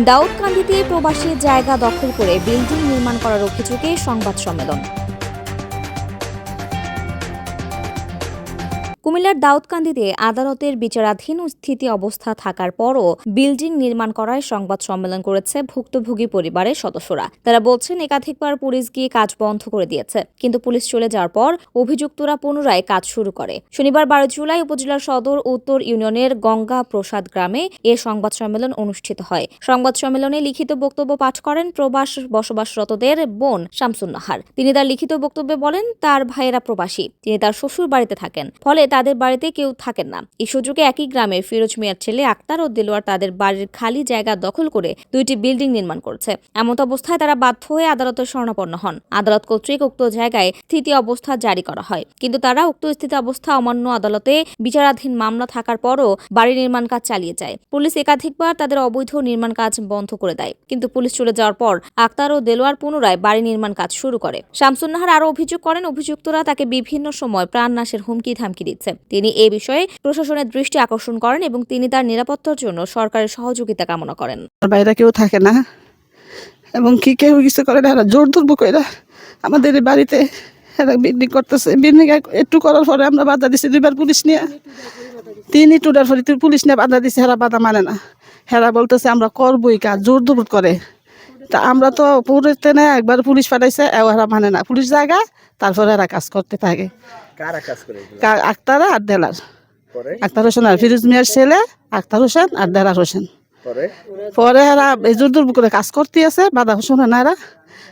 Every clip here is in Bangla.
দাউদকান্দিতে প্রবাসী জায়গা দখল করে বিল্ডিং নির্মাণ করার অভিযোগে সংবাদ সম্মেলন। কুমিল্লার দাউদকান্দিতে আদালতের বিচারাধীন স্থিতি অবস্থা থাকার পরও বিল্ডিং নির্মাণ করায় সংবাদ সম্মেলন করেছে ভুক্তভোগী পরিবারের সদস্যরা। তারা বলছেন, একাধিকবার পুলিশ গিয়ে কাজ বন্ধ করে দিয়েছে, কিন্তু পুলিশ চলে যাওয়ার পর অভিযুক্তরা পুনরায় কাজ শুরু করে। শনিবার বারো জুলাই উপজেলার সদর উত্তর ইউনিয়নের গঙ্গা প্রসাদ গ্রামে এ সংবাদ সম্মেলন অনুষ্ঠিত হয়। সংবাদ সম্মেলনে লিখিত বক্তব্য পাঠ করেন প্রবাস বসবাসরতদের বোন শামসুন্নাহার। তিনি তার লিখিত বক্তব্যে বলেন, তার ভাইয়েরা প্রবাসী, তিনি তার শ্বশুর বাড়িতে থাকেন। ফলে তাদের বাড়িতে কেউ থাকেন না। এই সুযোগে একই গ্রামে ফিরোজ মিয়ার ছেলে আক্তার ও দেলোয়ার তাদের বাড়ির খালি জায়গা দখল করে দুইটি বিল্ডিং নির্মাণ করছে। এমত অবস্থায় তারা বাধ্য হয়ে আদালতের শরণাপন্ন হন। আদালত কর্তৃক উক্ত জায়গায় স্থিতি অবস্থা জারি করা হয়। কিন্তু তারা উক্ত স্থিতি অবস্থা অমান্য আদালতে বিচারাধীন মামলা থাকার পরও বাড়ি নির্মাণ কাজ চালিয়ে যায়। পুলিশ একাধিকবার তাদের অবৈধ নির্মাণ কাজ বন্ধ করে দেয়। কিন্তু পুলিশ চলে যাওয়ার পর আক্তার ও দেলোয়ার পুনরায় বাড়ি নির্মাণ কাজ শুরু করে। শামসুন্নাহার আরও অভিযোগ করেন, অভিযুক্তরা তাকে বিভিন্ন সময় প্রাণনাশের হুমকি ধামকি দিচ্ছে তিনি এ বিষয়ে প্রশাসনের দৃষ্টি আকর্ষণ করেন এবং তিনি তার নিরাপত্তার জন্য সরকারের সহযোগিতা কামনা করেন। বাইরে কেউ থাকে না এবং কি কেউ কিছু করে না, এরা জোর দুর্ব কইরা আমাদের বাড়িতে এরা বিল্ডিং করতেছে। বিল্ডিং একটু করার পরে আমরা বাধা দিছি দুইবার পুলিশ নিয়ে। তিনি টুডার পরে পুলিশ নিয়ে বাধা দিছে হেরা বাধা মানে না। হেরা বলতেছে, আমরা করবোই কাজ, জোর দুর্ব করে। তা আমরা তো পুরোতে না একবার পুলিশ পাঠাইছে, এও হেরা মানে না। পুলিশ জায়গা, তারপরে এরা কাজ করতে থাকে। কারা কাজ করে আক্তারা আর দেলার আক্তার হোসেন আর ফিরোজ মিয়ার ছেলে আক্তার হোসেন আর দেলার হোসেন। পরে? এরা এই জোর জোর করে কাজ করতে আছে বাধা শোনে না এরা।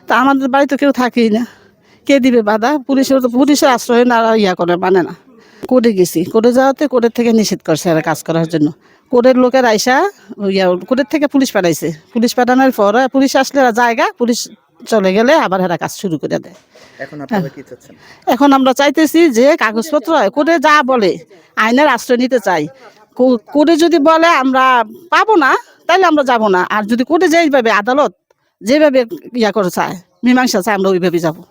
তা আমাদের বাড়িতে কেউ থাকেই না। কে দিবে বাধা? পুলিশের তো পুলিশের আশ্রয় না ইয়া করে মানে না। কোর্টে গেছি। কোর্টে যাওয়াতে কোর্টের থেকে নিষেধ করছে এরা কাজ করার জন্য। কোর্টের লোকের আইসা ইয়া কোর্টের থেকে পুলিশ পাঠাইছে। পুলিশ পাঠানোর পর পুলিশ আসলে জায়গা পুলিশ চলে গেলে আবার এরা কাজ শুরু করে দেয়। এখন এখন আমরা চাইতেছি যে কাগজপত্র করে যা বলে আইনের আশ্রয় নিতে চাই। কো- কোর্টে যদি বলে আমরা পাবো না তাহলে আমরা যাব না। আর যদি কোর্টে যেইভাবে আদালত যেভাবে ইয়া করে চায় মীমাংসা চায় আমরা ওইভাবে যাব।